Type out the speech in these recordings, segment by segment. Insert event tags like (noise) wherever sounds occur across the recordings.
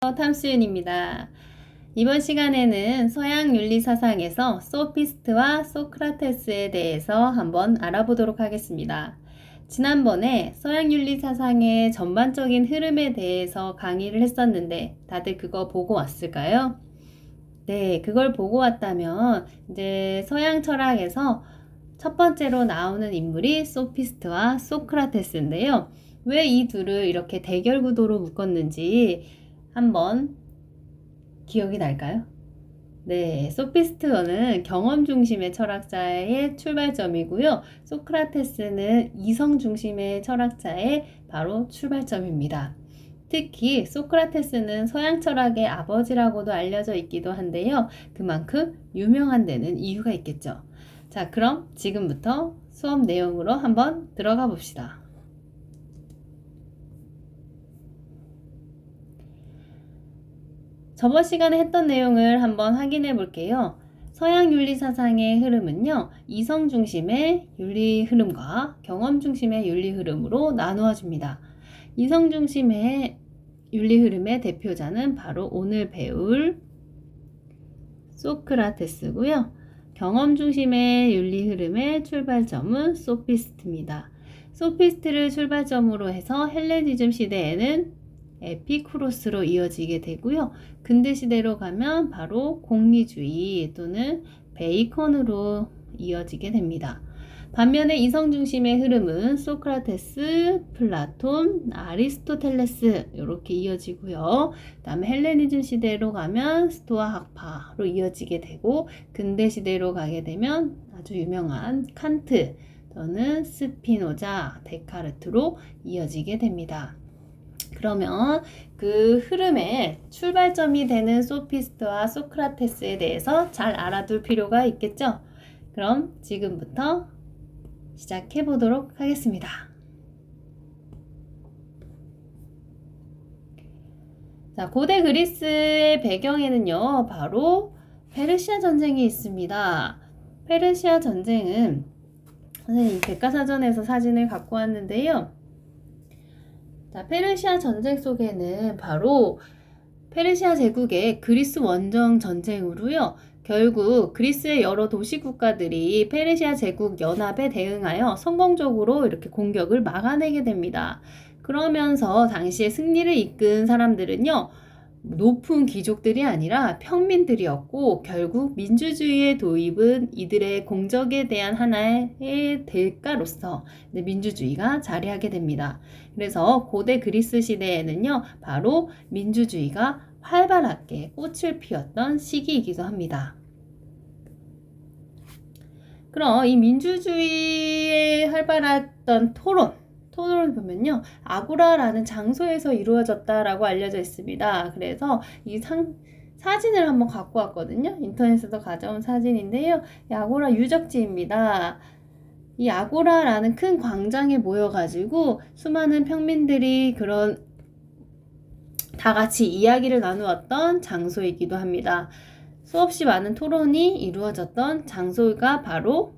탐수윤입니다. 이번 시간에는 서양 윤리 사상에서 소피스트와 소크라테스에 대해서 한번 알아보도록 하겠습니다. 지난번에 서양 윤리 사상의 전반적인 흐름에 대해서 강의를 했었는데 다들 그거 보고 왔을까요? 네, 그걸 보고 왔다면 이제 서양 철학에서 첫 번째로 나오는 인물이 소피스트와 소크라테스인데요. 왜 이 둘을 이렇게 대결 구도로 묶었는지 한번 기억이 날까요? 네, 소피스트어는 경험 중심의 철학자의 출발점이고요. 소크라테스는 이성 중심의 철학자의 바로 출발점입니다. 특히 소크라테스는 서양 철학의 아버지라고도 알려져 있기도 한데요. 그만큼 유명한 데는 이유가 있겠죠. 자, 그럼 지금부터 수업 내용으로 한번 들어가 봅시다. 저번 시간에 했던 내용을 한번 확인해 볼게요. 서양 윤리 사상의 흐름은요, 이성 중심의 윤리 흐름과 경험 중심의 윤리 흐름으로 나누어집니다. 이성 중심의 윤리 흐름의 대표자는 바로 오늘 배울 소크라테스고요. 경험 중심의 윤리 흐름의 출발점은 소피스트입니다. 소피스트를 출발점으로 해서 헬레니즘 시대에는 에피쿠로스로 이어지게 되고요. 근대 시대로 가면 바로 공리주의 또는 베이컨으로 이어지게 됩니다. 반면에 이성 중심의 흐름은 소크라테스, 플라톤, 아리스토텔레스 이렇게 이어지고요. 그다음에 헬레니즘 시대로 가면 스토아 학파로 이어지게 되고 근대 시대로 가게 되면 아주 유명한 칸트 또는 스피노자, 데카르트로 이어지게 됩니다. 그러면 그 흐름의 출발점이 되는 소피스트와 소크라테스에 대해서 잘 알아둘 필요가 있겠죠? 그럼 지금부터 시작해 보도록 하겠습니다. 자, 고대 그리스의 배경에는요, 바로 페르시아 전쟁이 있습니다. 페르시아 전쟁은 선생님 백과사전에서 사진을 갖고 왔는데요. 자, 페르시아 전쟁 속에는 바로 페르시아 제국의 그리스 원정 전쟁으로요. 결국 그리스의 여러 도시 국가들이 페르시아 제국 연합에 대응하여 성공적으로 이렇게 공격을 막아내게 됩니다. 그러면서 당시에 승리를 이끈 사람들은요. 높은 귀족들이 아니라 평민들이었고 결국 민주주의의 도입은 이들의 공적에 대한 하나의 대가로서 민주주의가 자리하게 됩니다. 그래서 고대 그리스 시대에는요, 바로 민주주의가 활발하게 꽃을 피웠던 시기이기도 합니다. 그럼 이 민주주의에 활발했던 토론, 토론을 보면요. 아고라라는 장소에서 이루어졌다라고 알려져 있습니다. 그래서 이 상, 사진을 한번 갖고 왔거든요. 인터넷에서 가져온 사진인데요. 아고라 유적지입니다. 이 아고라라는 큰 광장에 모여가지고 수많은 평민들이 그런 다 같이 이야기를 나누었던 장소이기도 합니다. 수없이 많은 토론이 이루어졌던 장소가 바로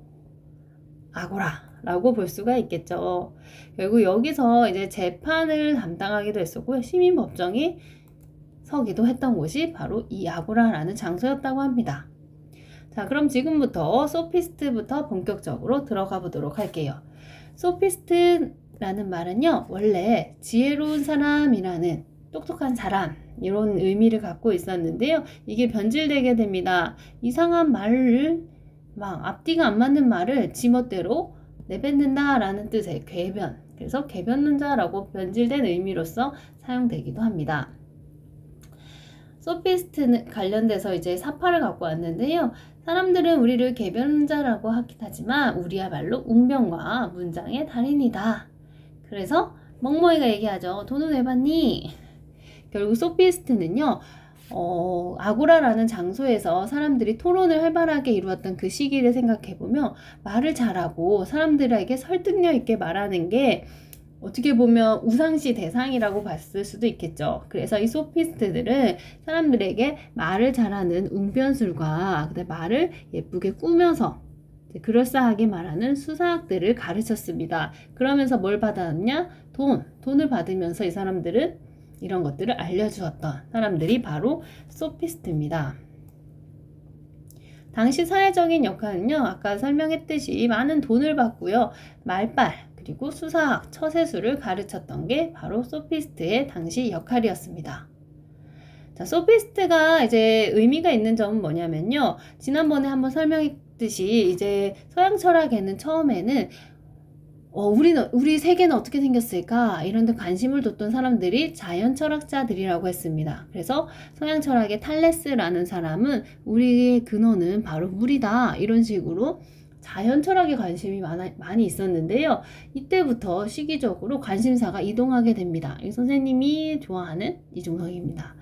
아고라 라고 볼 수가 있겠죠. 결국 여기서 이제 재판을 담당하기도 했었고요. 시민법정이 서기도 했던 곳이 바로 이 아고라라는 장소였다고 합니다. 자, 그럼 지금부터 소피스트부터 본격적으로 들어가 보도록 할게요. 소피스트라는 말은요, 원래 지혜로운 사람이라는 똑똑한 사람, 이런 의미를 갖고 있었는데요. 이게 변질되게 됩니다. 이상한 말을, 막 앞뒤가 안 맞는 말을 지멋대로 내뱉는다라는 뜻의 궤변. 그래서 궤변론자라고 변질된 의미로서 사용되기도 합니다. 소피스트 관련돼서 이제 사파를 갖고 왔는데요. 사람들은 우리를 개변자라고 하긴 하지만 우리야말로 웅변과 문장의 달인이다. 그래서 멍멍이가 얘기하죠. 돈은 왜 받니? 결국 소피스트는요. 어, 아고라라는 장소에서 사람들이 토론을 활발하게 이루었던 그 시기를 생각해 보면 말을 잘하고 사람들에게 설득력 있게 말하는 게 어떻게 보면 우상시 대상이라고 봤을 수도 있겠죠. 그래서 이 소피스트들은 사람들에게 말을 잘하는 웅변술과 말을 예쁘게 꾸며서 그럴싸하게 말하는 수사학들을 가르쳤습니다. 그러면서 뭘 받았냐? 돈. 돈을 받으면서 이 사람들은 이런 것들을 알려주었던 사람들이 바로 소피스트입니다. 당시 사회적인 역할은요, 아까 설명했듯이 많은 돈을 받고요, 말빨, 그리고 수사학, 처세술을 가르쳤던 게 바로 소피스트의 당시 역할이었습니다. 자, 소피스트가 이제 의미가 있는 점은 뭐냐면요, 지난번에 한번 설명했듯이 이제 서양 철학에는 처음에는 어, 우리는, 우리 세계는 어떻게 생겼을까? 이런 데 관심을 뒀던 사람들이 자연 철학자들이라고 했습니다. 그래서 서양 철학의 탈레스라는 사람은 우리의 근원은 바로 물이다. 이런 식으로 자연 철학에 관심이 많아, 많이 있었는데요. 이때부터 시기적으로 관심사가 이동하게 됩니다. 이 선생님이 좋아하는 이중성입니다.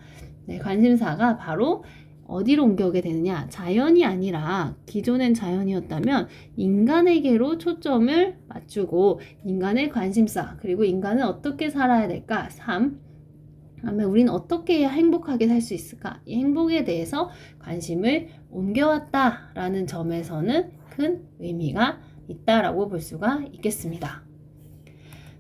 네, 관심사가 바로 어디로 옮겨오게 되느냐? 자연이 아니라 기존엔 자연이었다면 인간에게로 초점을 맞추고 인간의 관심사 그리고 인간은 어떻게 살아야 될까? 삶 다음에 우리는 어떻게 해야 행복하게 살 수 있을까? 이 행복에 대해서 관심을 옮겨왔다라는 점에서는 큰 의미가 있다라고 볼 수가 있겠습니다.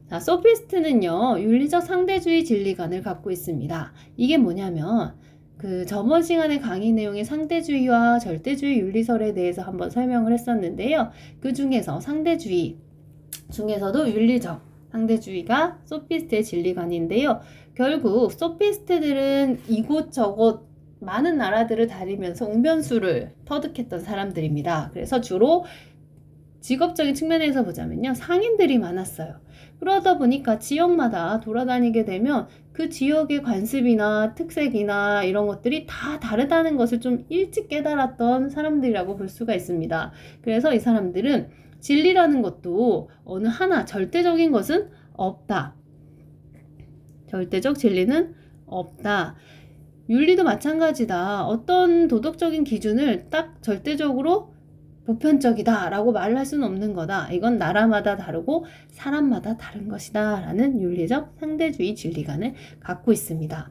자, 소피스트는요, 윤리적 상대주의 진리관을 갖고 있습니다. 이게 뭐냐면, 그 저번 시간에 강의 내용의 상대주의와 절대주의 윤리설에 대해서 한번 설명을 했었는데요. 그 중에서 상대주의 중에서도 윤리적 상대주의가 소피스트의 진리관인데요. 결국 소피스트들은 이곳저곳 많은 나라들을 다니면서 웅변수를 터득했던 사람들입니다. 그래서 주로 직업적인 측면에서 보자면요. 상인들이 많았어요. 그러다 보니까 지역마다 돌아다니게 되면 그 지역의 관습이나 특색이나 이런 것들이 다 다르다는 것을 좀 일찍 깨달았던 사람들이라고 볼 수가 있습니다. 그래서 이 사람들은 진리라는 것도 어느 하나 절대적인 것은 없다. 절대적 진리는 없다. 윤리도 마찬가지다. 어떤 도덕적인 기준을 딱 절대적으로 보편적이다라고 말할 수는 없는 거다. 이건 나라마다 다르고 사람마다 다른 것이다. 라는 윤리적 상대주의 진리관을 갖고 있습니다.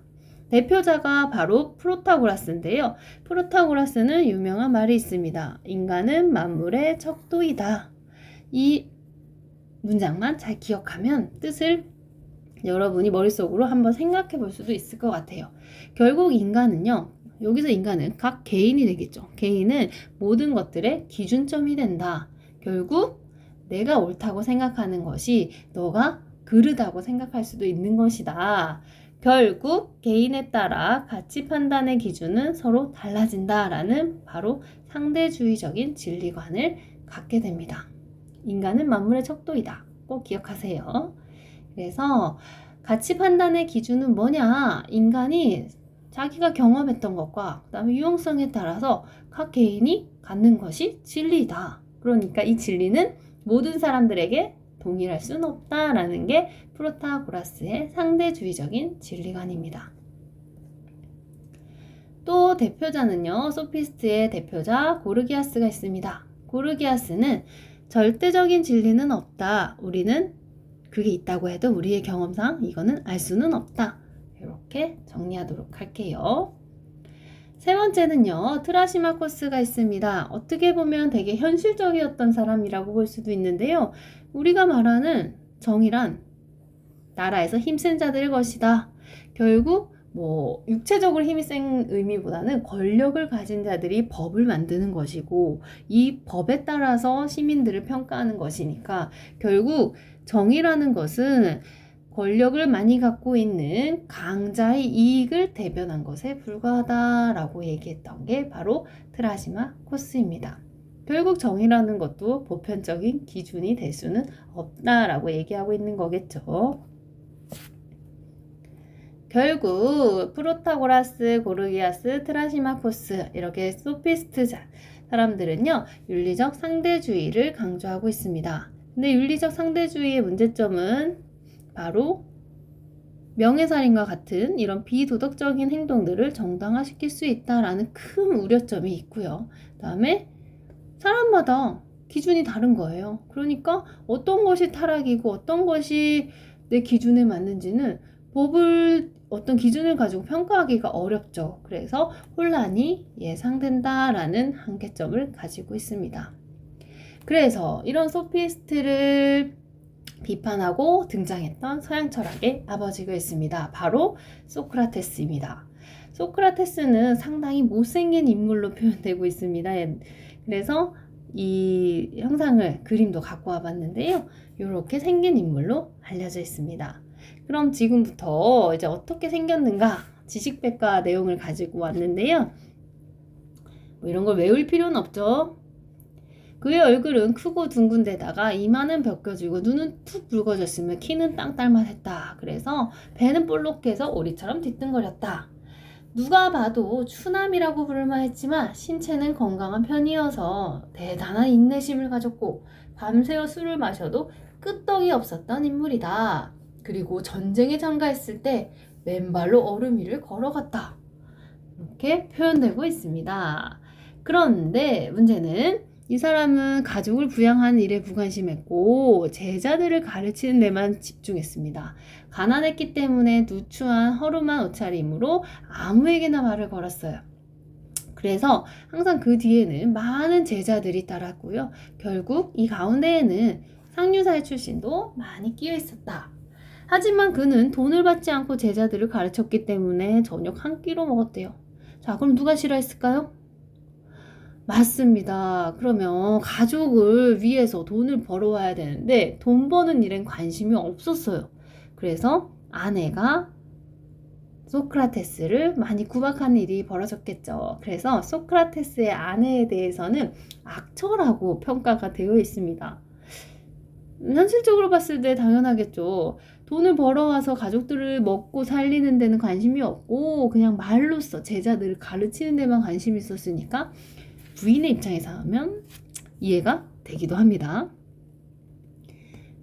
대표자가 바로 프로타고라스인데요. 프로타고라스는 유명한 말이 있습니다. 인간은 만물의 척도이다. 이 문장만 잘 기억하면 뜻을 여러분이 머릿속으로 한번 생각해 볼 수도 있을 것 같아요. 결국 인간은요, 여기서 인간은 각 개인이 되겠죠. 개인은 모든 것들의 기준점이 된다. 결국 내가 옳다고 생각하는 것이 너가 그르다고 생각할 수도 있는 것이다. 결국 개인에 따라 가치 판단의 기준은 서로 달라진다라는 바로 상대주의적인 진리관을 갖게 됩니다. 인간은 만물의 척도이다. 꼭 기억하세요. 그래서 가치 판단의 기준은 뭐냐? 인간이 자기가 경험했던 것과 그다음에 유용성에 따라서 각 개인이 갖는 것이 진리다. 그러니까 이 진리는 모든 사람들에게 동일할 수는 없다라는 게 프로타고라스의 상대주의적인 진리관입니다. 또 대표자는요, 소피스트의 대표자 고르기아스가 있습니다. 고르기아스는 절대적인 진리는 없다. 우리는 그게 있다고 해도 우리의 경험상 이거는 알 수는 없다. 이렇게 정리하도록 할게요. 세 번째는요, 트라시마코스가 있습니다. 어떻게 보면 되게 현실적이었던 사람이라고 볼 수도 있는데요. 우리가 말하는 정의란 나라에서 힘센 자들의 것이다. 결국 뭐 육체적으로 힘이 센 의미보다는 권력을 가진 자들이 법을 만드는 것이고 이 법에 따라서 시민들을 평가하는 것이니까 결국 정의라는 것은 권력을 많이 갖고 있는 강자의 이익을 대변한 것에 불과하다라고 얘기했던 게 바로 트라시마 코스입니다. 결국 정의라는 것도 보편적인 기준이 될 수는 없다라고 얘기하고 있는 거겠죠. 결국 프로타고라스, 고르기아스, 트라시마코스 이렇게 소피스트 사람들은요 윤리적 상대주의를 강조하고 있습니다. 근데 윤리적 상대주의의 문제점은 바로 명예살인과 같은 이런 비도덕적인 행동들을 정당화시킬 수 있다라는 큰 우려점이 있고요. 그다음에 사람마다 기준이 다른 거예요. 그러니까 어떤 것이 타락이고 어떤 것이 내 기준에 맞는지는 법을 어떤 기준을 가지고 평가하기가 어렵죠. 그래서 혼란이 예상된다라는 한계점을 가지고 있습니다. 그래서 이런 소피스트를 비판하고 등장했던 서양 철학의 아버지가 있습니다. 바로 소크라테스입니다. 소크라테스는 상당히 못생긴 인물로 표현되고 있습니다. 예, 그래서 이 형상을 그림도 갖고 와봤는데요. 이렇게 생긴 인물로 알려져 있습니다. 그럼 지금부터 이제 어떻게 생겼는가 지식백과 내용을 가지고 왔는데요. 뭐 이런 걸 외울 필요는 없죠. 그의 얼굴은 크고 둥근 데다가 이마는 벗겨지고 눈은 툭 붉어졌으며 키는 땅딸만 했다. 그래서 배는 볼록해서 오리처럼 뒤뚱거렸다. 누가 봐도 추남이라고 부를만 했지만 신체는 건강한 편이어서 대단한 인내심을 가졌고 밤새워 술을 마셔도 끄떡이 없었던 인물이다. 그리고 전쟁에 참가했을 때 맨발로 얼음 위를 걸어갔다. 이렇게 표현되고 있습니다. 그런데 문제는 이 사람은 가족을 부양하는 일에 무관심했고 제자들을 가르치는 데만 집중했습니다. 가난했기 때문에 누추한 허름한 옷차림으로 아무에게나 말을 걸었어요. 그래서 항상 그 뒤에는 많은 제자들이 따랐고요. 결국 이 가운데에는 상류사회 출신도 많이 끼어 있었다. 하지만 그는 돈을 받지 않고 제자들을 가르쳤기 때문에 저녁 한 끼로 먹었대요. 자, 그럼 누가 싫어했을까요? 맞습니다. 그러면 가족을 위해서 돈을 벌어와야 되는데 돈 버는 일엔 관심이 없었어요. 그래서 아내가 소크라테스를 많이 구박하는 일이 벌어졌겠죠. 그래서 소크라테스의 아내에 대해서는 악처라고 평가가 되어 있습니다. 현실적으로 봤을 때 당연하겠죠. 돈을 벌어와서 가족들을 먹고 살리는 데는 관심이 없고 그냥 말로써 제자들을 가르치는 데만 관심이 있었으니까 부인의 입장에서 하면 이해가 되기도 합니다.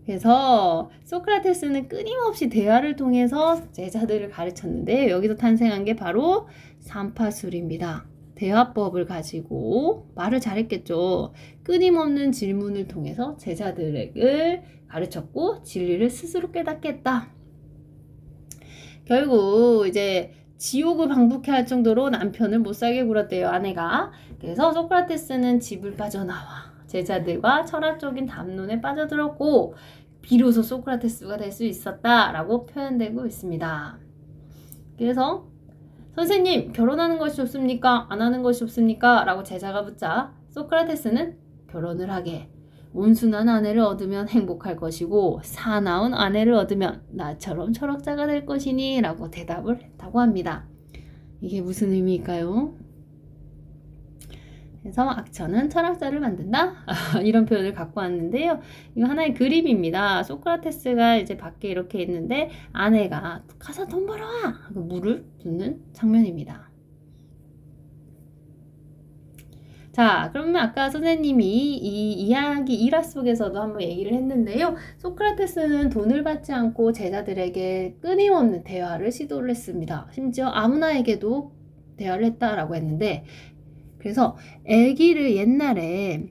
그래서 소크라테스는 끊임없이 대화를 통해서 제자들을 가르쳤는데 여기서 탄생한 게 바로 삼파술입니다. 대화법을 가지고 말을 잘했겠죠. 끊임없는 질문을 통해서 제자들을 가르쳤고 진리를 스스로 깨닫게 했다. 결국 이제 지옥을 방북해 할 정도로 남편을 못 살게 굴었대요, 아내가. 그래서 소크라테스는 집을 빠져나와 제자들과 철학적인 담론에 빠져들었고 비로소 소크라테스가 될 수 있었다라고 표현되고 있습니다. 그래서 선생님 결혼하는 것이 좋습니까? 안 하는 것이 좋습니까? 라고 제자가 묻자 소크라테스는 결혼을 하게 온순한 아내를 얻으면 행복할 것이고 사나운 아내를 얻으면 나처럼 철학자가 될 것이니 라고 대답을 했다고 합니다. 이게 무슨 의미일까요? 그래서 악천은 철학자를 만든다 (laughs) 이런 표현을 갖고 왔는데요. 이거 하나의 그림입니다. 소크라테스가 이제 밖에 이렇게 있는데 아내가 가서 돈 벌어와 물을 붓는 장면입니다. 자, 그러면 아까 선생님이 이 이야기 일화 속에서도 한번 얘기를 했는데요. 소크라테스는 돈을 받지 않고 제자들에게 끊임없는 대화를 시도를 했습니다. 심지어 아무나에게도 대화를 했다라고 했는데 그래서 아기를 옛날에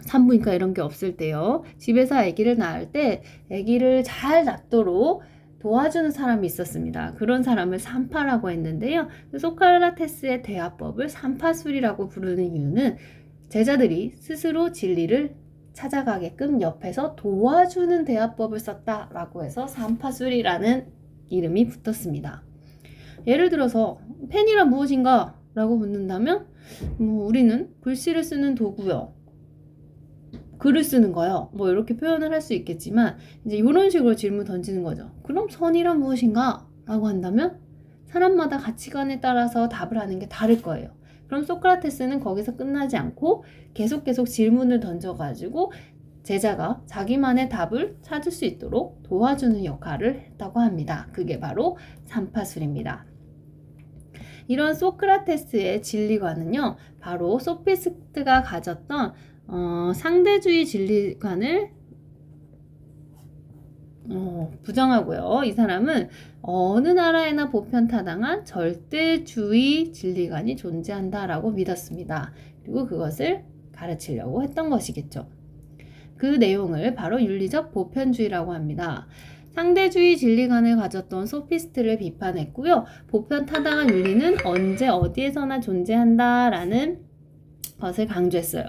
산부인과 이런 게 없을 때요. 집에서 아기를 낳을 때 아기를 잘 낳도록 도와주는 사람이 있었습니다. 그런 사람을 산파라고 했는데요. 소크라테스의 대화법을 산파술이라고 부르는 이유는 제자들이 스스로 진리를 찾아가게끔 옆에서 도와주는 대화법을 썼다라고 해서 산파술이라는 이름이 붙었습니다. 예를 들어서 펜이란 무엇인가? 라고 묻는다면 뭐 우리는 글씨를 쓰는 도구요. 글을 쓰는 거요. 뭐 이렇게 표현을 할 수 있겠지만 이제 이런 식으로 질문 던지는 거죠. 그럼 선이란 무엇인가? 라고 한다면 사람마다 가치관에 따라서 답을 하는 게 다를 거예요. 그럼 소크라테스는 거기서 끝나지 않고 계속 계속 질문을 던져가지고 제자가 자기만의 답을 찾을 수 있도록 도와주는 역할을 했다고 합니다. 그게 바로 삼파술입니다. 이런 소크라테스의 진리관은요, 바로 소피스트가 가졌던 어, 상대주의 진리관을 어, 부정하고요. 이 사람은 어느 나라에나 보편타당한 절대주의 진리관이 존재한다라고 믿었습니다. 그리고 그것을 가르치려고 했던 것이겠죠. 그 내용을 바로 윤리적 보편주의라고 합니다. 상대주의 진리관을 가졌던 소피스트를 비판했고요. 보편타당한 윤리는 언제 어디에서나 존재한다라는 것을 강조했어요.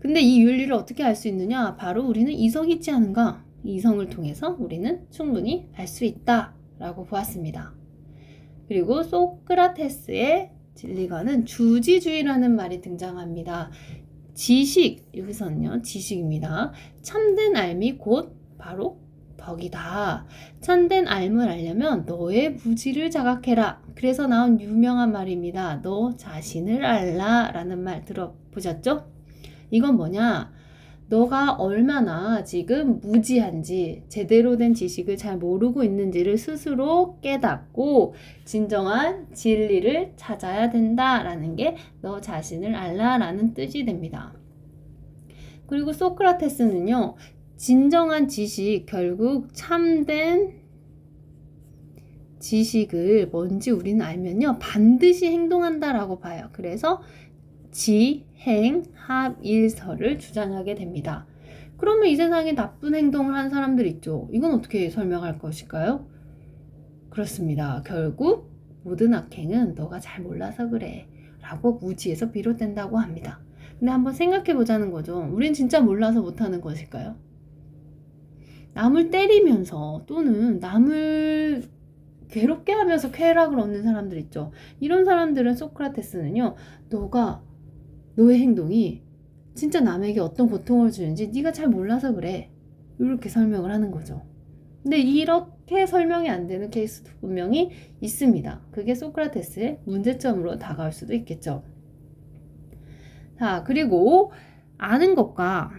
근데 이 윤리를 어떻게 알 수 있느냐? 바로 우리는 이성이 있지 않은가? 이성을 통해서 우리는 충분히 알 수 있다 라고 보았습니다. 그리고 소크라테스의 진리관은 주지주의라는 말이 등장합니다. 지식, 여기서는요, 지식입니다. 참된 알미 곧 바로 덕이다. 참된 알을 알려면 너의 무지를 자각해라. 그래서 나온 유명한 말입니다. 너 자신을 알라. 라는 말 들어보셨죠? 이건 뭐냐? 너가 얼마나 지금 무지한지 제대로 된 지식을 잘 모르고 있는지를 스스로 깨닫고 진정한 진리를 찾아야 된다라는 게 너 자신을 알라라는 뜻이 됩니다. 그리고 소크라테스는요, 진정한 지식, 결국 참된 지식을 뭔지 우리는 알면요, 반드시 행동한다라고 봐요. 그래서 지행합일설을 주장하게 됩니다. 그러면 이 세상에 나쁜 행동을 한 사람들 있죠. 이건 어떻게 설명할 것일까요? 그렇습니다. 결국 모든 악행은 너가 잘 몰라서 그래. 라고 무지에서 비롯된다고 합니다. 근데 한번 생각해 보자는 거죠. 우린 진짜 몰라서 못하는 것일까요? 남을 때리면서 또는 남을 괴롭게 하면서 쾌락을 얻는 사람들 있죠. 이런 사람들은 소크라테스는요. 너가 너의 행동이 진짜 남에게 어떤 고통을 주는지 네가 잘 몰라서 그래. 이렇게 설명을 하는 거죠. 근데 이렇게 설명이 안 되는 케이스도 분명히 있습니다. 그게 소크라테스의 문제점으로 다가올 수도 있겠죠. 자, 그리고 아는 것과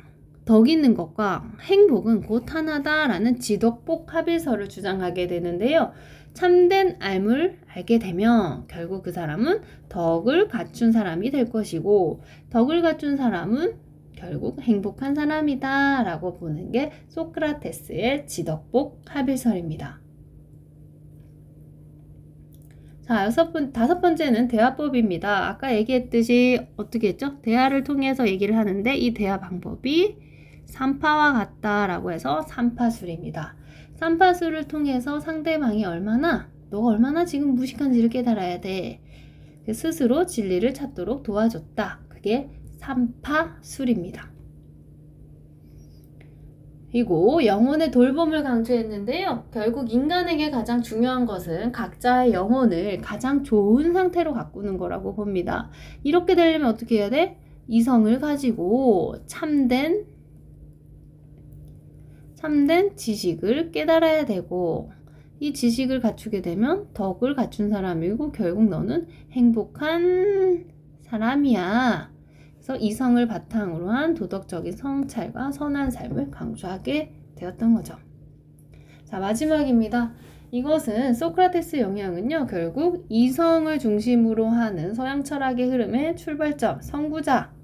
덕 있는 것과 행복은 곧 하나다라는 지덕복 합일설을 주장하게 되는데요. 참된 알을 알게 되면 결국 그 사람은 덕을 갖춘 사람이 될 것이고 덕을 갖춘 사람은 결국 행복한 사람이다 라고 보는 게 소크라테스의 지덕복 합일설입니다. 자, 여섯 번, 다섯 번째는 대화법입니다. 아까 얘기했듯이 어떻게 했죠? 대화를 통해서 얘기를 하는데 이 대화 방법이 삼파와 같다라고 해서 삼파술입니다. 삼파술을 통해서 상대방이 얼마나 너가 얼마나 지금 무식한지를 깨달아야 돼. 스스로 진리를 찾도록 도와줬다. 그게 삼파술입니다. 그리고 영혼의 돌봄을 강조했는데요. 결국 인간에게 가장 중요한 것은 각자의 영혼을 가장 좋은 상태로 가꾸는 거라고 봅니다. 이렇게 되려면 어떻게 해야 돼? 이성을 가지고 참된 참된 지식을 깨달아야 되고 이 지식을 갖추게 되면 덕을 갖춘 사람이고 결국 너는 행복한 사람이야. 그래서 이성을 바탕으로 한 도덕적인 성찰과 선한 삶을 강조하게 되었던 거죠. 자, 마지막입니다. 이것은 소크라테스 영향은요, 결국 이성을 중심으로 하는 서양 철학의 흐름의 출발점, 선구자,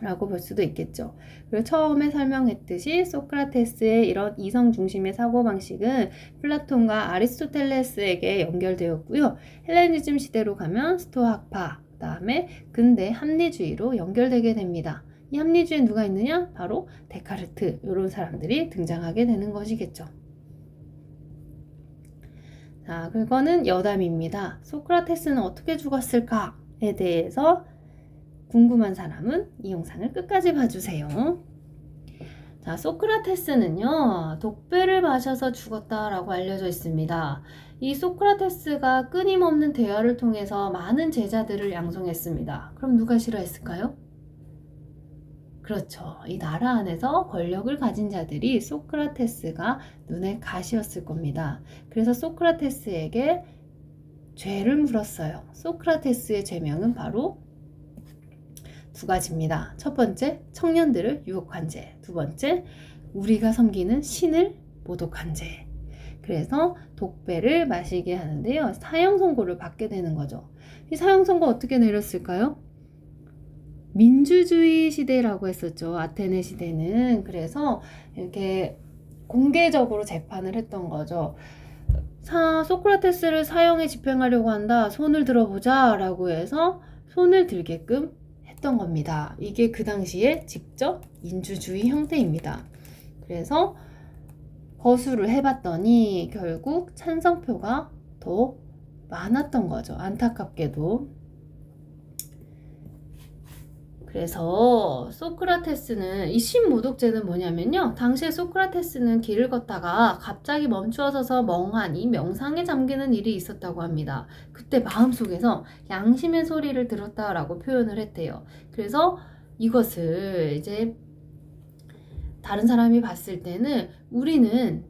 라고 볼 수도 있겠죠. 그리고 처음에 설명했듯이 소크라테스의 이런 이성 중심의 사고방식은 플라톤과 아리스토텔레스에게 연결되었고요. 헬레니즘 시대로 가면 스토학파, 그 다음에 근대 합리주의로 연결되게 됩니다. 이 합리주의에 누가 있느냐? 바로 데카르트, 이런 사람들이 등장하게 되는 것이겠죠. 자, 그거는 여담입니다. 소크라테스는 어떻게 죽었을까 에 대해서 궁금한 사람은 이 영상을 끝까지 봐주세요. 자, 소크라테스는요, 독배를 마셔서 죽었다라고 알려져 있습니다. 이 소크라테스가 끊임없는 대화를 통해서 많은 제자들을 양성했습니다. 그럼 누가 싫어했을까요? 그렇죠. 이 나라 안에서 권력을 가진 자들이 소크라테스가 눈에 가시였을 겁니다. 그래서 소크라테스에게 죄를 물었어요. 소크라테스의 죄명은 바로 두 가지입니다. 첫 번째, 청년들을 유혹한 죄. 두 번째, 우리가 섬기는 신을 모독한 죄. 그래서 독배를 마시게 하는데요. 사형 선고를 받게 되는 거죠. 이 사형 선고 어떻게 내렸을까요? 민주주의 시대라고 했었죠. 아테네 시대는. 그래서 이렇게 공개적으로 재판을 했던 거죠. 사, 소크라테스를 사형에 집행하려고 한다. 손을 들어보자. 라고 해서 손을 들게끔 했던 겁니다. 이게 그 당시에 직접 민주주의 형태입니다. 그래서 거수를 해봤더니 결국 찬성표가 더 많았던 거죠. 안타깝게도. 그래서 소크라테스는 이 신모독죄는 뭐냐면요. 당시에 소크라테스는 길을 걷다가 갑자기 멈추어 서서 멍하니 명상에 잠기는 일이 있었다고 합니다. 그때 마음속에서 양심의 소리를 들었다라고 표현을 했대요. 그래서 이것을 이제 다른 사람이 봤을 때는 우리는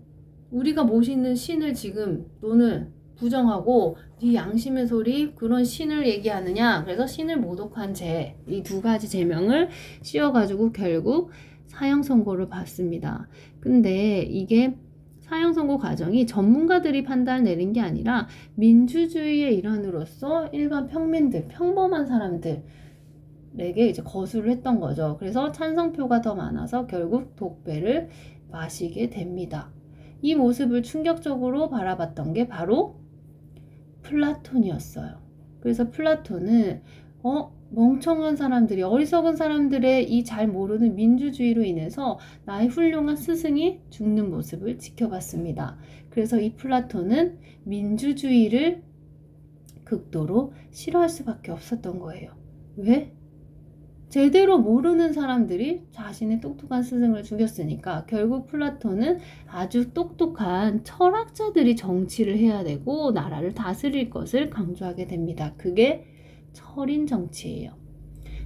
우리가 모시는 신을 지금 너는 부정하고 네 양심의 소리 그런 신을 얘기하느냐 그래서 신을 모독한 죄 이 두 가지 제명을 씌워가지고 결국 사형 선고를 받습니다. 근데 이게 사형 선고 과정이 전문가들이 판단 내린 게 아니라 민주주의의 일환으로서 일반 평민들 평범한 사람들 에게 이제 거수를 했던 거죠. 그래서 찬성표가 더 많아서 결국 독배를 마시게 됩니다. 이 모습을 충격적으로 바라봤던 게 바로 플라톤이었어요. 그래서 플라톤은 어 멍청한 사람들이 어리석은 사람들의 이 잘 모르는 민주주의로 인해서 나의 훌륭한 스승이 죽는 모습을 지켜봤습니다. 그래서 이 플라톤은 민주주의를 극도로 싫어할 수밖에 없었던 거예요. 왜? 제대로 모르는 사람들이 자신의 똑똑한 스승을 죽였으니까 결국 플라톤은 아주 똑똑한 철학자들이 정치를 해야 되고 나라를 다스릴 것을 강조하게 됩니다. 그게 철인 정치예요.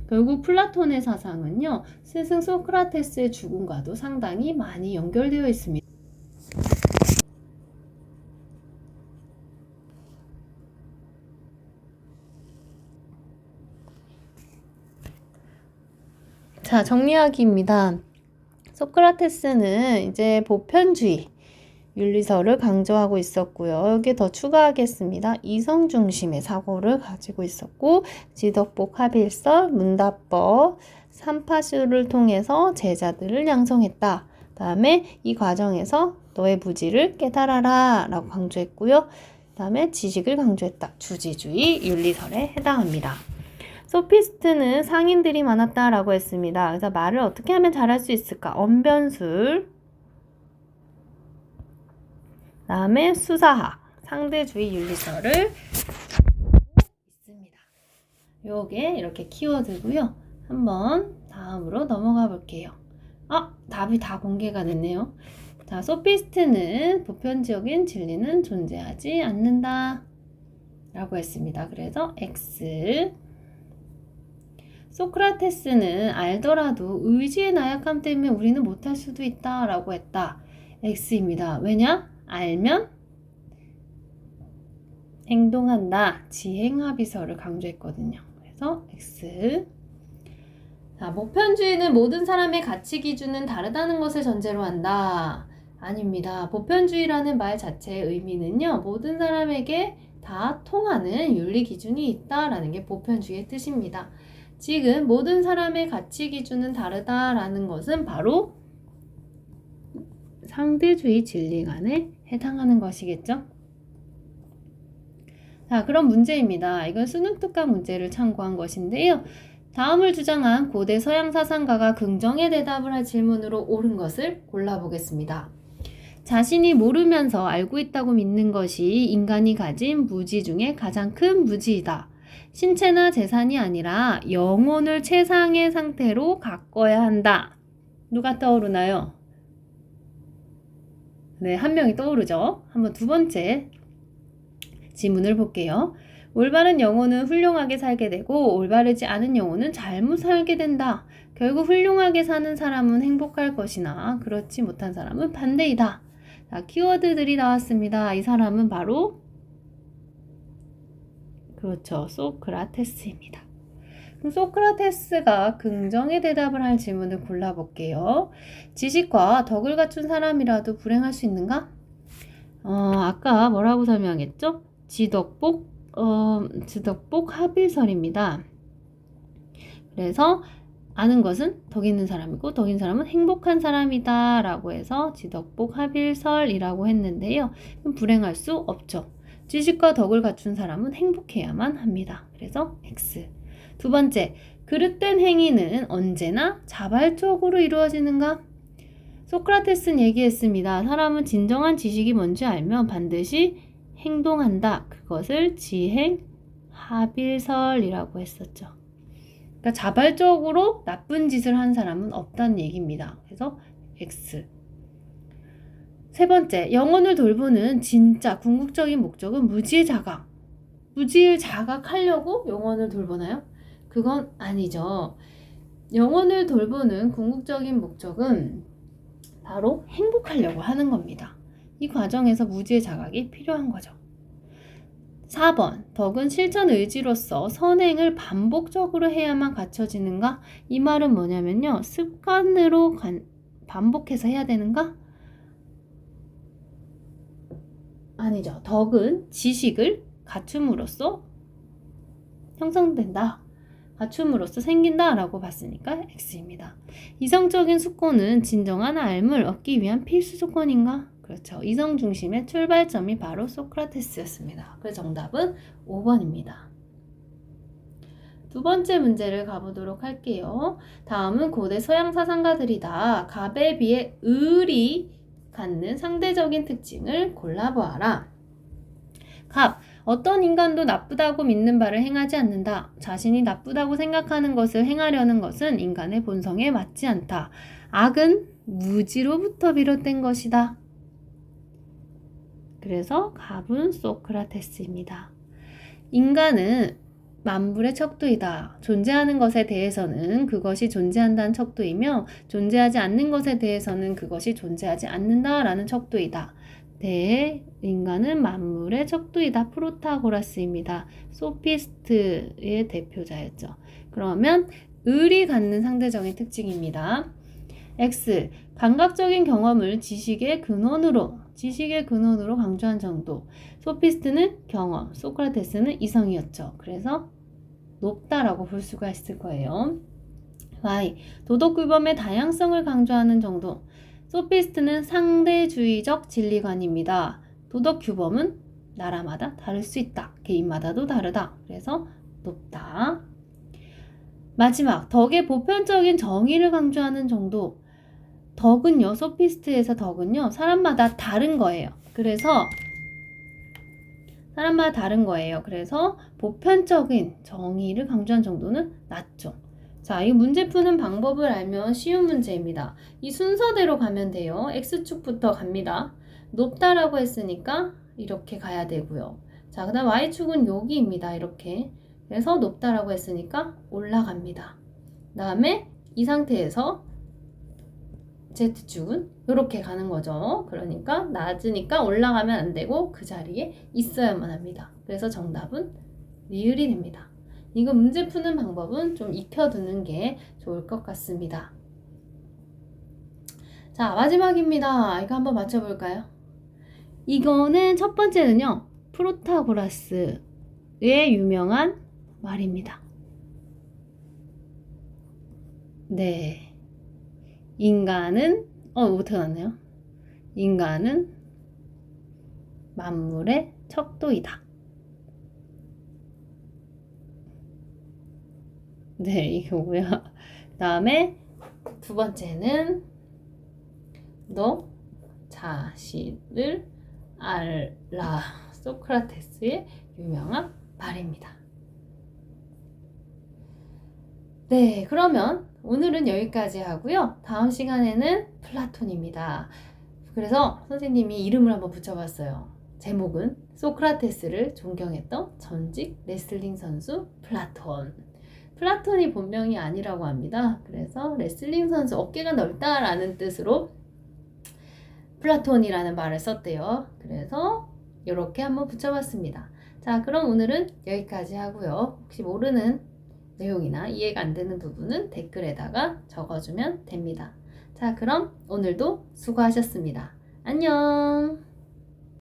결국 플라톤의 사상은요, 스승 소크라테스의 죽음과도 상당히 많이 연결되어 있습니다. 자, 정리하기입니다. 소크라테스는 이제 보편주의 윤리서를 강조하고 있었고요. 여기에 더 추가하겠습니다. 이성 중심의 사고를 가지고 있었고 지덕복 합일설, 문답법, 삼파수를 통해서 제자들을 양성했다. 다음에 이 과정에서 너의 무지를 깨달아라 라고 강조했고요. 다음에 지식을 강조했다. 주지주의 윤리설에 해당합니다. 소피스트는 상인들이 많았다라고 했습니다. 그래서 말을 어떻게 하면 잘할 수 있을까? 언변술, 다음에 수사학, 상대주의 윤리설을 있습니다. 요게 이렇게 키워드고요. 한번 다음으로 넘어가 볼게요. 아, 답이 다 공개가 됐네요. 자, 소피스트는 보편적인 진리는 존재하지 않는다. 라고 했습니다. 그래서 X 소크라테스는 알더라도 의지의 나약함 때문에 우리는 못할 수도 있다 라고 했다. X입니다. 왜냐? 알면 행동한다. 지행합의서를 강조했거든요. 그래서 X. 자, 보편주의는 모든 사람의 가치 기준은 다르다는 것을 전제로 한다. 아닙니다. 보편주의라는 말 자체의 의미는요, 모든 사람에게 다 통하는 윤리 기준이 있다라는 게 보편주의의 뜻입니다. 지금 모든 사람의 가치 기준은 다르다라는 것은 바로 상대주의 진리관에 해당하는 것이겠죠? 자, 그럼 문제입니다. 이건 수능 특강 문제를 참고한 것인데요. 다음을 주장한 고대 서양 사상가가 긍정의 대답을 할 질문으로 옳은 것을 골라보겠습니다. 자신이 모르면서 알고 있다고 믿는 것이 인간이 가진 무지 중에 가장 큰 무지이다. 신체나 재산이 아니라 영혼을 최상의 상태로 가꿔야 한다. 누가 떠오르나요? 네, 한 명이 떠오르죠. 한번 두 번째 지문을 볼게요. 올바른 영혼은 훌륭하게 살게 되고 올바르지 않은 영혼은 잘못 살게 된다. 결국 훌륭하게 사는 사람은 행복할 것이나 그렇지 못한 사람은 반대이다. 자, 키워드들이 나왔습니다. 이 사람은 바로 그렇죠. 소크라테스입니다. 그럼 소크라테스가 긍정의 대답을 할 질문을 골라볼게요. 지식과 덕을 갖춘 사람이라도 불행할 수 있는가? 어, 아까 뭐라고 설명했죠? 지덕복, 어, 지덕복 합일설입니다. 그래서 아는 것은 덕 있는 사람이고 덕 있는 사람은 행복한 사람이다 라고 해서 지덕복 합일설이라고 했는데요. 불행할 수 없죠. 지식과 덕을 갖춘 사람은 행복해야만 합니다. 그래서 X. 두 번째, 그릇된 행위는 언제나 자발적으로 이루어지는가? 소크라테스는 얘기했습니다. 사람은 진정한 지식이 뭔지 알면 반드시 행동한다. 그것을 지행 합일설이라고 했었죠. 그러니까 자발적으로 나쁜 짓을 한 사람은 없다는 얘기입니다. 그래서 X. 세 번째, 영혼을 돌보는 진짜 궁극적인 목적은 무지의 자각. 무지를 자각하려고 영혼을 돌보나요? 그건 아니죠. 영혼을 돌보는 궁극적인 목적은 바로 행복하려고 하는 겁니다. 이 과정에서 무지의 자각이 필요한 거죠. 4번. 덕은 실천 의지로서 선행을 반복적으로 해야만 갖춰지는가? 이 말은 뭐냐면요. 습관으로 간- 반복해서 해야 되는가? 아니죠. 덕은 지식을 갖춤으로써 형성된다. 갖춤으로써 생긴다라고 봤으니까 X입니다. 이성적인 숙고는 진정한 알을 얻기 위한 필수 조건인가? 그렇죠. 이성 중심의 출발점이 바로 소크라테스였습니다. 그래서 정답은 5번입니다. 두 번째 문제를 가보도록 할게요. 다음은 고대 서양 사상가들이다. 갑에 비해 을이 갖는 상대적인 특징을 골라보아라. 갑, 어떤 인간도 나쁘다고 믿는 바를 행하지 않는다. 자신이 나쁘다고 생각하는 것을 행하려는 것은 인간의 본성에 맞지 않다. 악은 무지로부터 비롯된 것이다. 그래서 갑은 소크라테스입니다. 인간은 만물의 척도이다. 존재하는 것에 대해서는 그것이 존재한다는 척도이며 존재하지 않는 것에 대해서는 그것이 존재하지 않는다라는 척도이다. 네, 인간은 만물의 척도이다. 프로타고라스입니다. 소피스트의 대표자였죠. 그러면 을이 갖는 상대적인 특징입니다. X. 감각적인 경험을 지식의 근원으로, 지식의 근원으로 강조한 정도. 소피스트는 경험, 소크라테스는 이성이었죠. 그래서 높다라고 볼 수가 있을 거예요. Y. 도덕규범의 다양성을 강조하는 정도. 소피스트는 상대주의적 진리관입니다. 도덕규범은 나라마다 다를 수 있다. 개인마다도 다르다. 그래서 높다. 마지막, 덕의 보편적인 정의를 강조하는 정도. 덕은요, 소피스트에서 덕은요, 사람마다 다른 거예요. 그래서 사람마다 다른 거예요. 그래서 보편적인 정의를 강조한 정도는 낮죠. 자, 이 문제 푸는 방법을 알면 쉬운 문제입니다. 이 순서대로 가면 돼요. X축부터 갑니다. 높다라고 했으니까 이렇게 가야 되고요. 자, 그 다음 Y축은 여기입니다. 이렇게. 그래서 높다라고 했으니까 올라갑니다. 그 다음에 이 상태에서 Z축은 이렇게 가는 거죠. 그러니까 낮으니까 올라가면 안 되고 그 자리에 있어야만 합니다. 그래서 정답은 리을이 됩니다. 이거 문제 푸는 방법은 좀 익혀두는 게 좋을 것 같습니다. 자, 마지막입니다. 이거 한번 맞춰볼까요? 이거는 첫 번째는요, 프로타고라스의 유명한 말입니다. 네. 인간은, 어, 어떻게 났네요? 인간은 만물의 척도이다. 네, 이거고요. 그 (laughs) 다음에 두 번째는 너 자신을 알라. 소크라테스의 유명한 말입니다. 네, 그러면 오늘은 여기까지 하고요. 다음 시간에는 플라톤입니다. 그래서 선생님이 이름을 한번 붙여봤어요. 제목은 소크라테스를 존경했던 전직 레슬링 선수 플라톤. 플라톤이 본명이 아니라고 합니다. 그래서 레슬링 선수 어깨가 넓다라는 뜻으로 플라톤이라는 말을 썼대요. 그래서 이렇게 한번 붙여봤습니다. 자, 그럼 오늘은 여기까지 하고요. 혹시 모르는 내용이나 이해가 안 되는 부분은 댓글에다가 적어주면 됩니다. 자, 그럼 오늘도 수고하셨습니다. 안녕!